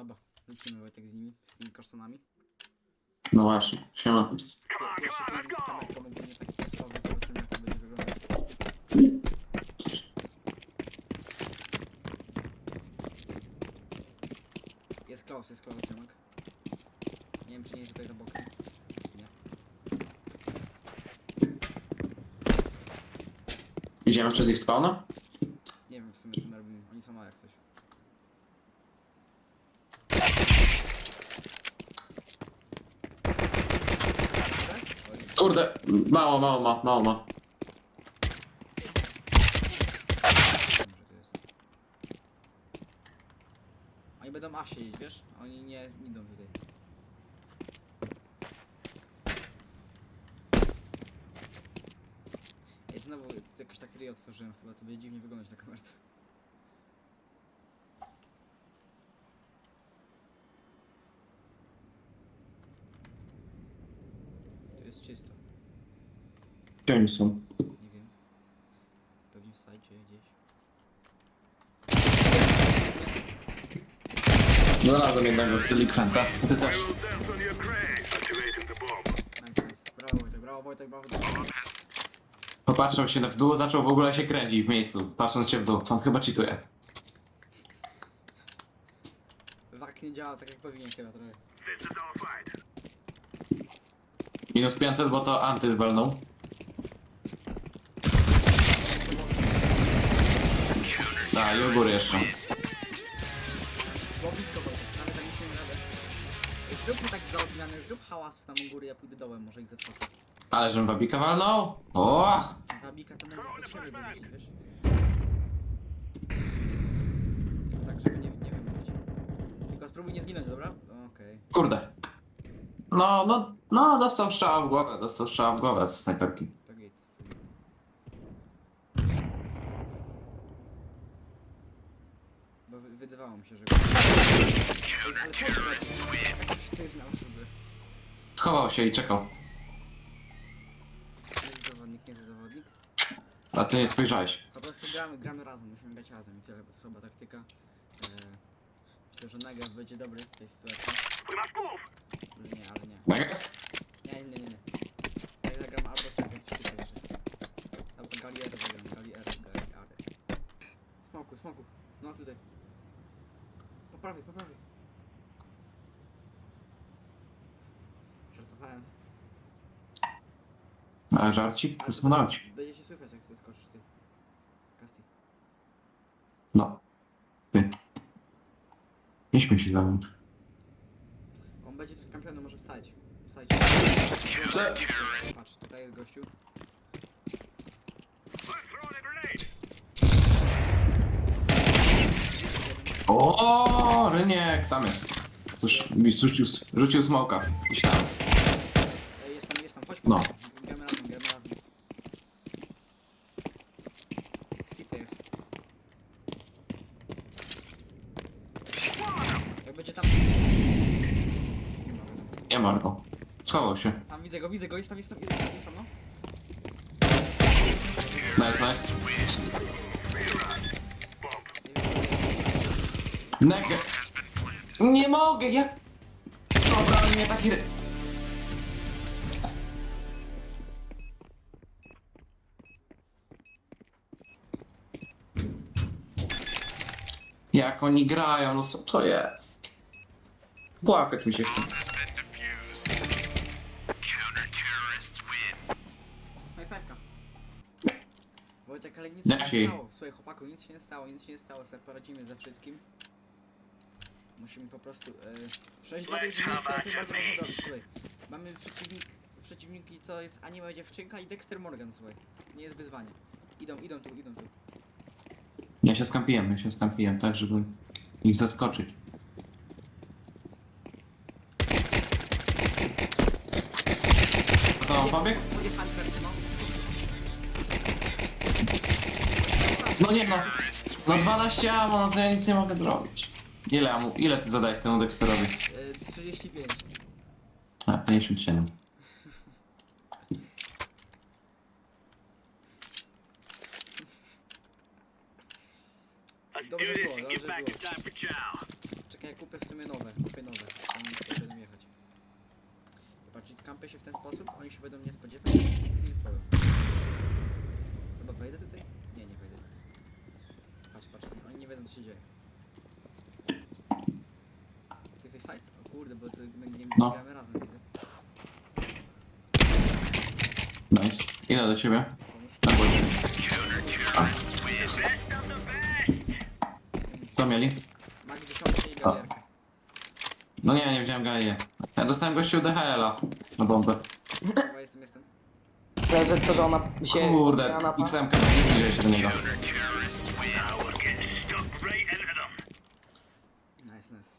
Dobra, lecimy Wojtek z nimi, z tymi kasztanami. No właśnie, siema. Pie- Pierwszy film z kamerką będzie nie taki testowy, zobaczymy jak to będzie wyglądać. Jest close, jest Ciemek. Nie wiem czy nie idzie tutaj za boksem. Nie. Idziemy przez ich spawna? Nie wiem w sumie co my robimy, oni są jak coś. Oj, Kurde, mało, mało ma, mało ma. Oni będą A siedzieć, wiesz? Oni nie nie idą tutaj. Ej, znowu jakoś tak ryj otworzyłem chyba, to będzie dziwnie wyglądać na kamerce. Jest czysto, Gdzie oni są? nie wiem. Pewnie w sajcie gdzieś. Znalazłem jednego delikwenta. Ty też. Nice, nice. Brawo Wojtek, brawo Wojtek, brawo Wojtek. Popatrzył się w dół, zaczął w ogóle się kręcić w miejscu, patrząc się w dół. To on chyba cheatuje. Wak nie działa tak jak powinien chyba trochę. Minus 500, bo to anty walnął. A, i u góry jeszcze. Było blisko Wojtek, nawet tak nie radę. Zróbmy tak dla odmiany, zrób hałas tam u góry, ja pójdę dołem, może ich zeskoczę. Ale żebym wabika walnął? O! Wabika to mogę pod siebie wiesz? Tak, żeby nie, nie wybuchć. Tylko spróbuj nie zginąć, dobra? Okej. Kurde. No, no, no, dostał strzała w głowę, dostał strzała w głowę z snajperki. To git, to git. Bo wy, wydawało mi się, że... Ale co to jest? To jest na osoby. Schował się i czekał. Nie jest zawodnik, nie jest zawodnik. A ty nie spojrzałeś. Po prostu gramy, gramy razem, musimy grać razem i tyle, bo to słaba taktyka. Eee, myślę, że Negev będzie dobry w tej sytuacji. Ale nie, ale nie. Nie, nie, nie, nie. Ja zagram albo czekaj, co tutaj jeszcze. Albo Galierę zagram, Galierę, Galierę. Smoku, smoku. No tutaj. Po prawej, po prawej. Żartowałem. A żarci? Kosmonauci. Będzie się słychać, jak zeskoczysz ty. Kasti. No. Ty. Nie śmiej się za mną. Będzie tu skampiony może w sajcie. W sajcie. Co? Patrz, tutaj jest gościu. O, Ryniek, tam jest. Cóż, mi rzucił, rzucił smoka. Myślałem. Ej, jest tam, jest tam, chodź No. po Gramy razem, gramy razem. City jest. Jak będzie tam... Nie ma go. Nie ma go. Schował się. Tam widzę go, widzę go, jest tam, jest tam, jest tam, jest tam, no. Nice, nice. Negev. Nie mogę, jak... Dobra, ale nie taki... ry- Jak oni grają, no co to jest? Płakać mi się chce. Wojtek, ale nic się nie stało. Słuchaj, chłopaku, nic się nie stało, nic się nie stało, sobie poradzimy ze wszystkim. Musimy po prostu... E, 6 2 to jest jedyny bardzo można dobić, słuchaj. Mamy przeciwnik, przeciwniki, co jest anime dziewczynka i Dexter Morgan, słuchaj. Nie jest wyzwanie. Idą, idą tu, idą tu. Ja się skampiłem, ja się skampiłem, tak żeby ich zaskoczyć. To on pobiegł? No nie no. No 12 ammo, no to ja nic nie mogę zrobić. Ile amu, ile ty zadałeś temu Dexterowi? E, 35. A, 57. Dobrze było, dobrze było. Czekaj, kupię w sumie nowe, kupię nowe. Oni nie będą jechać. Zobaczcie, skampię się w ten sposób, oni się będą nie spodziewać, to nie spowiem. Chyba wejdę tutaj? Nie, nie wejdę tutaj. Patrz, patrz, oni nie wiedzą co się dzieje. Ty jesteś side? O kurde, bo ty, my nie No. gramy razem, widzę. Nice. Idę do ciebie. Pomóż. Na głodzie. Co mieli? Mag 10 i A. galierkę. No nie, nie wziąłem Gaję. Ja dostałem gościu DHL-a na bombę. Chyba jestem, jestem. Co, że ona się... Kurde, grana pa- XM-ka, nie zbliżaj się do niego. Nice, nice.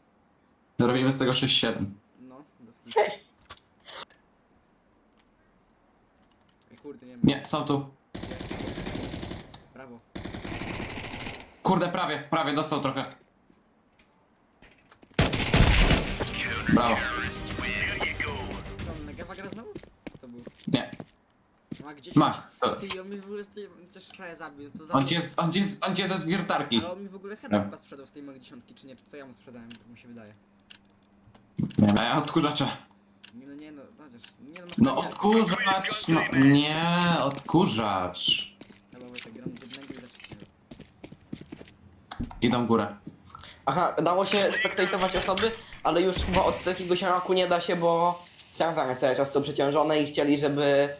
Robimy z tego 6-7. No, bez kitu. Cześć. Ej, kurde, nie wiem. Nie, są tu. Brawo. Kurde, prawie, prawie, dostał trochę. Brawo. Co, on Negewa gra znowu? To był. Nie, Ma gdzieś. Mach. To, Ty, on mi w ogóle z tej. Też prawie zabił. To on cię, on cię, on cię ze zbiertarki. Ale on mi w ogóle heada No. chyba sprzedał z tej Mag 10, czy nie? Czy co ja mu sprzedałem, tak mi się wydaje. Nie, a ja odkurzacza. Nie no, nie no, chociaż. Nie no, No odkurzacz, no nie, odkurzacz. Gram jednego i. Idą w górę. Aha, dało się spektatować osoby, ale już chyba od takiego roku nie da się, bo serwery cały czas są przeciążone i chcieli, żeby...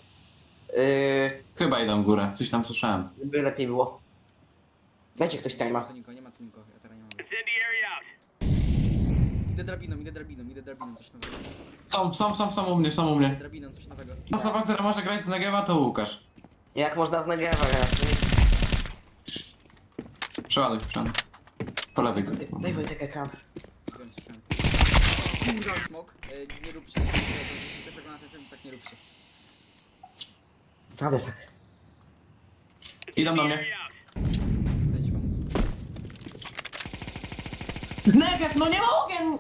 Yy, Chyba idą w górę, coś tam słyszałem. żeby lepiej było. Dajcie ktoś Nie ma time'a. tu nikogo, nie ma tu nikogo, ja teraz nie mogę. Idę drabiną, idę drabiną, idę drabiną, coś nowego. Są, są, są, są u mnie, są u Idę mnie. drabiną, coś nowego. Osoba, która może grać z Negewa to Łukasz. Jak można z Negewa grać? Przeładuj, przeładuj. Po lewej. Daj Wojtek ekran. Wiem, słyszałem. Kurwa, smok. E, nie róbcie tego, jeśli ktoś ogląda ten film, tak nie róbcie. Zrobię tak. Idą do mnie. Dajcie pomóc. Negew, no nie mogę!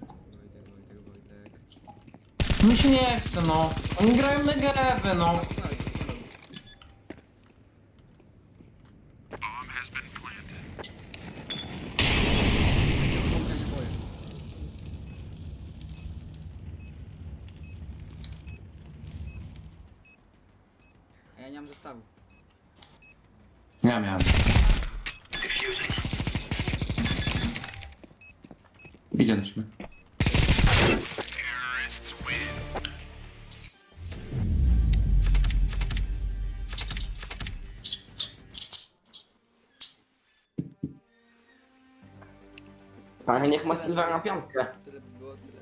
Wojtek, Wojtek, Wojtek. Mi się nie chce, no. Oni grają Negewy, no. Doskonale. Ja nie boję. A ja nie mam zestawu. Ja miałem. Idzie ciebie. Panie, niech ma Silver na piątkę. Tyle by było, tyle